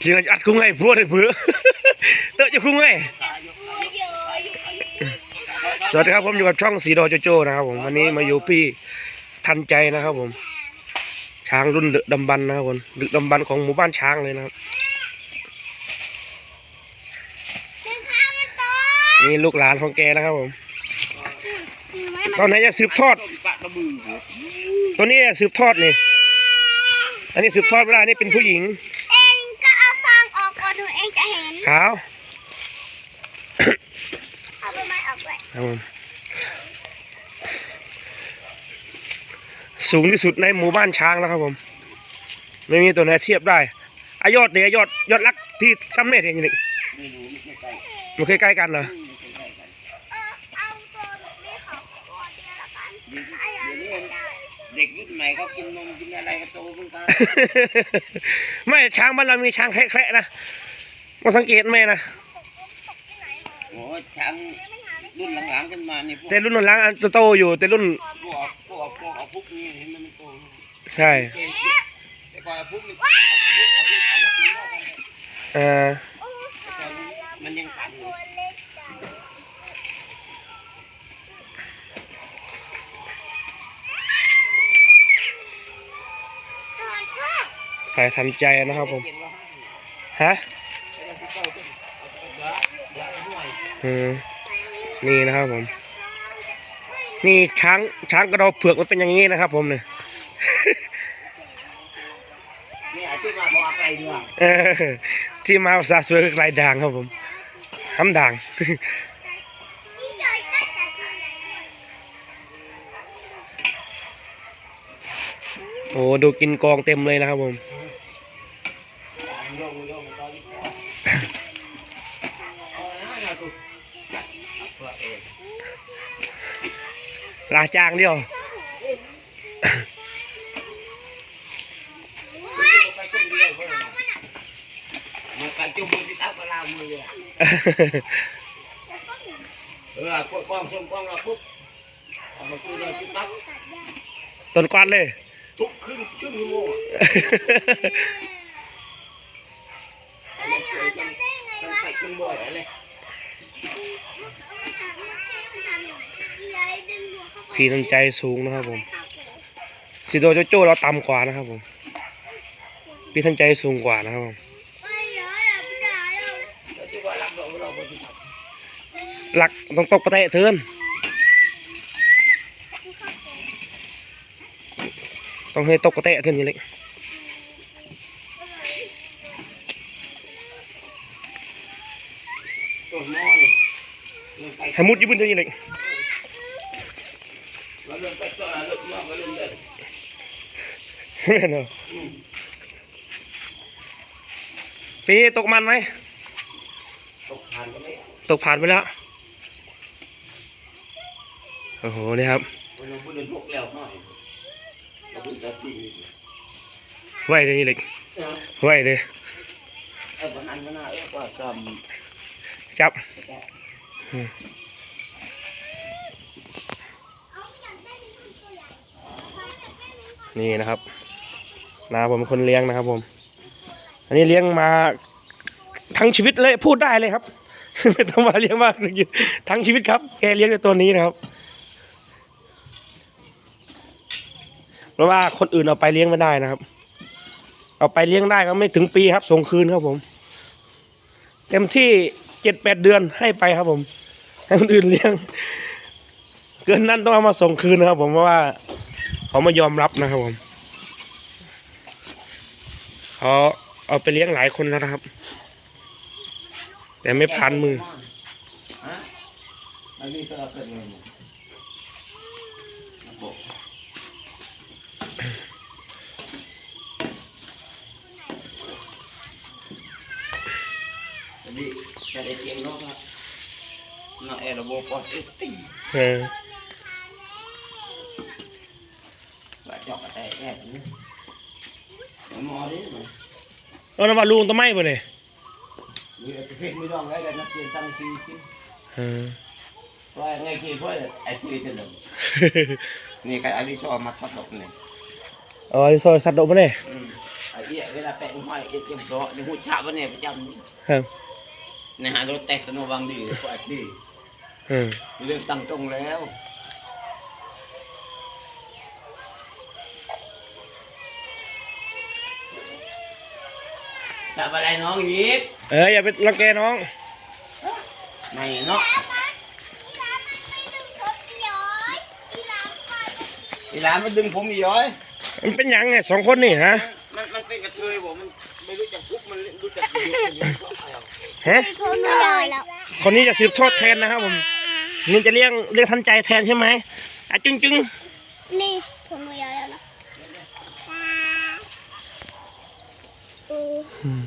chỉ là ăn cung ngày vua này vừa đợi cho cung ngày สวัสดีครับผมอยู่กับช่องสีดอโจโจนะครับผมวันนี้มาอยู่พี่ทันใจนะครับผม ช้างรุ่นดึกดำบรรนะครับผมดึกดำบรรของหมู่บ้านช้างเลยนะครับนี่ลูกหลานของแกนะครับผมตอนไหนจะสืบทอด ตัวนี้สืบทอดนี่อันนี้สืบทอดเวลานี่เป็นผู้หญิง เองจะเห็นขาวเอาไปไม้ออกด้วยครับผมสูงที่สุดในหมู่บ้านช้างแล้วครับผม ไม่มีตัวไหนเทียบได้อายอดเนี่ยยอดยอดรักที่ซ้ำเน็ตเองนี่ไม่รู้ไม่ใช่ไก่มันเคยใกล้กันเหรอไม่ใช่ไก่กันเออเอาตัวนี้เขาตัวเดียวละกันไอ้อันนี้ได้เด็กยุคใหม่เขากินนมกินอะไรก็โตเหมือนกันไม่ช้างบ้านเรามีช้างแคระๆนะ มาสังเกตไหมนะโอ้ช้างรุ่นหลังๆกันมาเนี่ยพวกแต่รุ่นหลังอันโตๆอยู่แต่รุ่น พวกพวกพวกเอาพุกนี่เห็นมันไม่โตใช่แต่ก่อนเอาพุกนี่เอาพุกเอาพุกเอาพุกเอากันเนี่ยเอ่อแต่ก่อนมันยังตันอยู่ตัวเล็กจังใครทันใจนะครับผมเห็นว่าฮะ ให้เราที่เก้าขึ้นเอาเอาเอาเอาห น่อยอืมนี่นะครับผม นี่ช้างช้างกระดอกเผือกมันเป็นอย่างนี้นะครับ ผมเนี่ยนี่อาชีพมาพออะไรเนี่ยเออที่มาภาษาสวยคือลายด่างครับผมห้ำด่างนี่ใหญ่ใกล้แต่ตัวใหญ่ด้วยโอ้ดูกินกองเต็มเลยนะครับผม เอาเพื่อเองลาจางเดียวไปจุ่มเดียวเพื่อนมันไปจุ่มมือที่ตักก็ลามือเลยเออพวกกล้องส่งกล้องเราปุ๊บเอามาคุยเราที่ตักต้นกวาดเลยทุกครึ่งครึ่งชั่วโมงมันสวยจังมันใส่ขึ้นบ่อยอะไรพี่น้ำใจสูงนะครับผมสิโดโจโจ้เราต่ำกว่านะครับผมพี่ทันใจสูงกว่านะครับผมหลักต้องตกประเตะเทินต้องให้ตกประเตะเทินนี่เล็กตัวน้อยมันไปให้มุดยืบนเทินนี่เล็ก เริ่มไปตัวเริ่มนอกเริ่มเดินเนาะปีตกมันไหมตกผ่านก็ไม่ตกผ่านไปแล้ว โอ้โห นี่ครับวันนี้พูดเดินพวกแล้วหน่อยเราพูดจะตีไหวเลยนี่เล็กเออไหวเลยไอ้วันนั้นก็น่าเออว่าจจับ นี่นะครับนาผมเป็นคนเลี้ยงนะครับผม อันนี้เลี้ยงมาทั้งชีวิตเลยพูดได้เลยครับ ไม่ต้องมาเลี้ยงมากทั้งชีวิตครับแกเลี้ยงในตัวนี้นะครับเพราะว่าคนอื่นเอาไปเลี้ยงไม่ได้นะครับ เอาไปเลี้ยงได้ก็ไม่ถึงปีครับส่งคืนครับผม เต็มที่เจ็ดแปดเดือนให้ไปครับผม ให้คนอื่นเลี้ยง เกินนั้นต้องเอามาส่งคืนนะครับ ผมเพราะว่า เขาไม่ยอมรับนะครับผมเขาเอาไปเลี้ยงหลายคนแล้วนะครับ แต่ไม่พันมือฮะอันนี้ก็เป็นเงินบอก jadi ada channel lah nak eh lobo positif เออ mau ni แล้วนำมาลุงต้นไม้ป่ะเนี่ย ni ada fikir ni dong ada nak tentang si si เออ Wah, ngai ki pun ai tu itu dah. Ni kat ali so amat sat dok ni. เอาไอ้ซอยสัตว์ดอกป่ะเนี่ย Hmm. ไอ้เหี้ยเวลาแปะห้อยเอ็ดเจ็บเพราะในหูฉาบวันเนี่ยประจครับำในหารถแตกตะโนวังดีกว่าดีอืมเรื่องตั้งตรงแล้ว จับอะไรน้องอีกเอออย่าไปรังแกน้อง ไม่เนาะอีหลานมันดึงผมเดียวอีอีหลานมันดึงผมอีกย้อยมันเป็นหยังไงสองคนนี่ฮะมันมันเป็นกระเทยผมมันไม่รู้จักคุกมันรู้จักยุบยุบก็เอาฮะผมไม่ได้แล้วคนนี้จะสืบทอดแทนนะครับผมนี่จะเรียกเรียกทันใจแทนใช่ไหมอะจึงจึงนี่ผมไม่ได้แล้วนะเอืม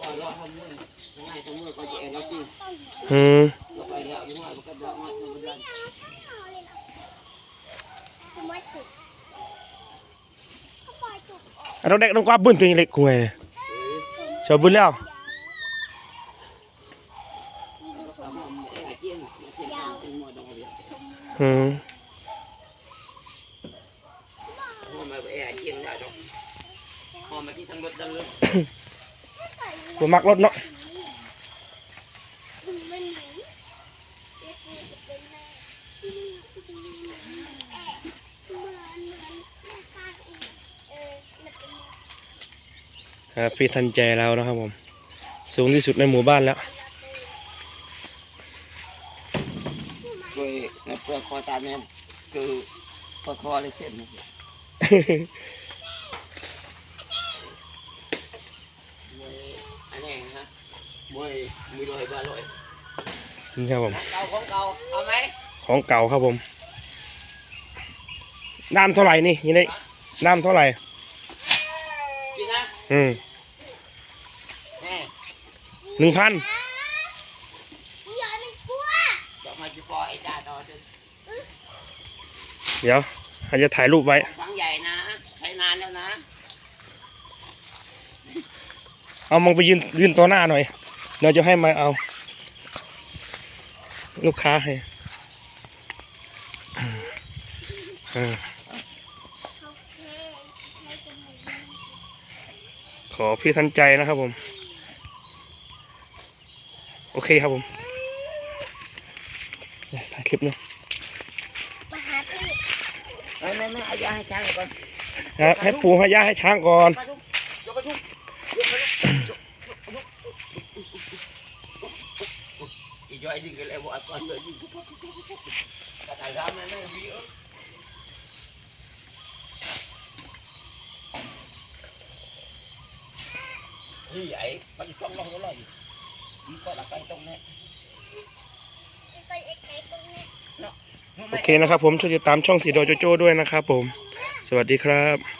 ก่อนรอทำมือยังไงทำมือก็จะเราไปแล้วยังไงก็จะมาทำเด็กต้องกว่าบึ้นตัวนี้เล็กกว่าไงชอบบึ้นแล้ว อืมผมมักรถเนาะมันเหมือนเด็กนี่จะเป็นแม่ที่นี่ที่นี่แอบเหมือนเหมือนแม่ข้ากเออมันเนแม่ครับพี่ทันใจเรานะครับผม สูงที่สุดในหมู่บ้านแล้ว คือ ในเปลือกคอตาเนี่ยคือเปลือกคอเลยเส้นอันนี้ฮะมวยมือลอยบ้าลอยนี่ครับผมเก่าของเก่าเอาไหมของเก่าครับผม น้ำเท่าไหร่นี่ยี่นี่น้ำเท่าไหร่กินนะอืมแม่หนึ่งพันพี่ยอยมันกลัวจะมาจะปล่อยไอ้จ้าต่อจน เดี๋ยวอาจจะถ่ายรูปไว้ฟังใหญ่นะใช้นานแล้วนะ เอามองไปยืนยืนตัวหน้าหน่อยเดี๋ยวจะให้มาเอา ลูกค้าให้เออโอเคให้จมูกมันขอพี่ทันใจนะครับผม โอเคครับผมถ่ายคลิปหนึงมาหาพี่ ไม่เอายาให้ช้างก่อนนะให้ปูให้ย่าให้ช้างก่อนมาทุกยกไปทุกยกไปทุกอีจอยยิงกันแล้วว่าก่อนเลยยิงกระต่ายร้านนั้นไม่มีเออนี่ใหญ่มันจ้องลงก็เลยมันก็หลับไปตรงนี้ไปไอ้ไก่ตรงนี้ โอเคนะครับผมช่วยติดตามช่องสีดอโจโจ้ด้วยนะครับผม สวัสดีครับ